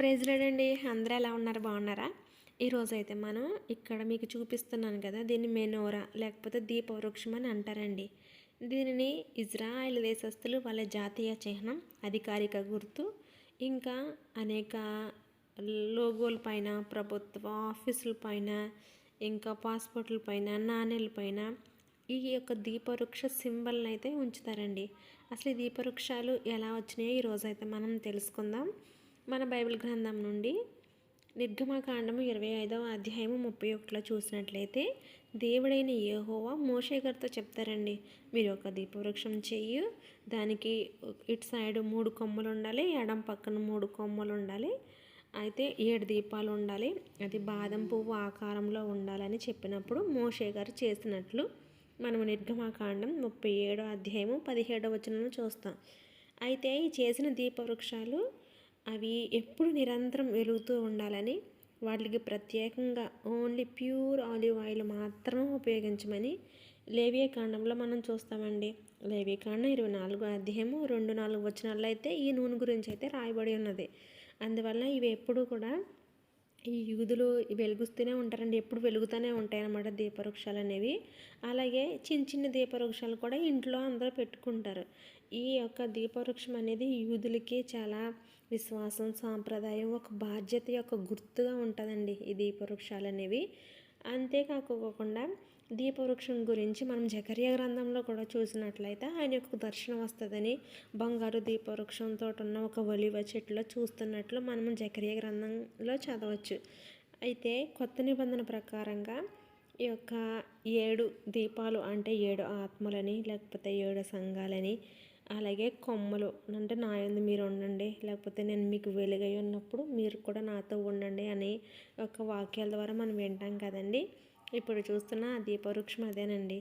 Praise అండి అందరూ ఎలా ఉన్నారు? బాగున్నారా? ఈరోజు అయితే మనం ఇక్కడ మీకు చూపిస్తున్నాను కదా దీన్ని మెనోరా లేకపోతే దీపవృక్షం అని అంటారండి. దీనిని ఇజ్రాయెల్ దేశస్తులు వాళ్ళ జాతీయ చిహ్నం అధికారిక గుర్తు ఇంకా అనేక లోగోల పైన ప్రభుత్వ ఆఫీసుల పైన ఇంకా పాస్పోర్ట్ల పైన నాణ్యల పైన ఈ యొక్క దీపవృక్ష సింబల్ని అయితే ఉంచుతారండి. అసలు ఈ దీపవృక్షాలు ఎలా వచ్చినాయో ఈరోజు అయితే మనం తెలుసుకుందాం. మన బైబిల్ గ్రంథం నుండి నిర్గమకాండము ఇరవై ఐదవ అధ్యాయము ముప్పై ఒకటిలో చూసినట్లయితే దేవుడైన ఏహోవా మోషే గారితో చెప్తారండి మీరు ఒక దీపవృక్షం చెయ్యి దానికి ఇటు సైడ్ మూడు కొమ్మలు ఉండాలి ఎడం పక్కన మూడు కొమ్మలు ఉండాలి అయితే ఏడు దీపాలు ఉండాలి అది బాదం పువ్వు ఆకారంలో ఉండాలని చెప్పినప్పుడు మోషే గారు చేసినట్లు మనము నిర్గమాకాండం ముప్పై ఏడో అధ్యాయము పదిహేడవ వచనంలో చూస్తాం. అయితే ఈ చేసిన దీపవృక్షాలు అవి ఎప్పుడు నిరంతరం వెలుగుతూ ఉండాలని వాటికి ప్రత్యేకంగా ఓన్లీ ప్యూర్ ఆలివ్ ఆయిల్ మాత్రం ఉపయోగించమని లేవియ కాండంలో మనం చూస్తామండి. లేవియ కాండం ఇరవై నాలుగు అధ్యాయము రెండు నాలుగు వచనాల్లో అయితే ఈ నూనె గురించి అయితే రాయబడి ఉన్నది. అందువల్ల ఇవి ఎప్పుడూ కూడా ఈ యూదులు వెలుగుస్తూనే ఉంటారండి. ఎప్పుడు వెలుగుతూనే ఉంటాయి అన్నమాట దీపవృక్షాలు అనేవి అలాగే చిన్న చిన్న దీపవృక్షాలు కూడా ఇంట్లో అందరూ పెట్టుకుంటారు. ఈ యొక్క దీపవృక్షం అనేది యూదులకి చాలా విశ్వాసం సాంప్రదాయం ఒక బాధ్యత యొక్క గుర్తుగా ఉంటుందండి ఈ దీపవృక్షాలు అనేవి అంతేకాకుండా దీపవృక్షం గురించి మనం జకర్య గ్రంథంలో కూడా చూసినట్లయితే ఆయన యొక్క దర్శనం వస్తుందని బంగారు దీపవృక్షంతో ఉన్న ఒక ఒలివ చెట్టులో చూస్తున్నట్లు మనం జకర్య గ్రంథంలో చదవచ్చు. అయితే కొత్త నిబంధన ప్రకారంగా ఈ యొక్క ఏడు దీపాలు అంటే ఏడు ఆత్మలని లేకపోతే ఏడు సంఘాలని అలాగే కొమ్మలు అంటే నా ఎందు మీరు ఉండండి లేకపోతే నేను మీకు వెలుగై ఉన్నప్పుడు మీరు కూడా నాతో ఉండండి అని ఒక వాక్యాల ద్వారా మనం వింటాం కదండి. ఇప్పుడు చూస్తున్న దీపవృక్షం అదేనండి.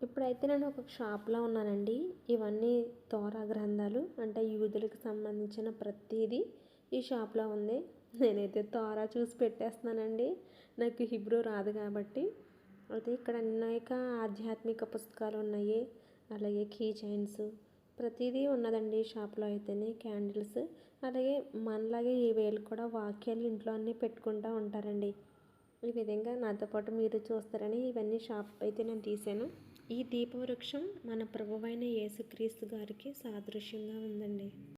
ఇప్పుడైతే నేను ఒక షాప్లో ఉన్నానండి. ఇవన్నీ తోరా గ్రంథాలు అంటే యూదులకు సంబంధించిన ప్రతిదీ ఈ షాప్లో ఉంది. నేనైతే తోరా చూసి పెట్టేస్తున్నానండి. నాకు హిబ్రూ రాదు కాబట్టి. అయితే ఇక్కడ అనేక ఆధ్యాత్మిక పుస్తకాలు ఉన్నాయి. అలాగే కీ చైన్స్ ప్రతిదీ ఉన్నదండి షాప్లో అయితేనే క్యాండిల్స్. అలాగే మనలాగే ఈ వేలు కూడా వాక్యాలు ఇంట్లో అన్నీ పెట్టుకుంటూ ఉంటారండి. ఈ విధంగా నాతో పాటు మీరు చూస్తారని ఇవన్నీ షాప్ అయితే నేను తీసాను ఈ దీపవృక్షం మన ప్రభువైన యేసుక్రీస్తు గారికి సాదృశ్యంగా ఉందండి.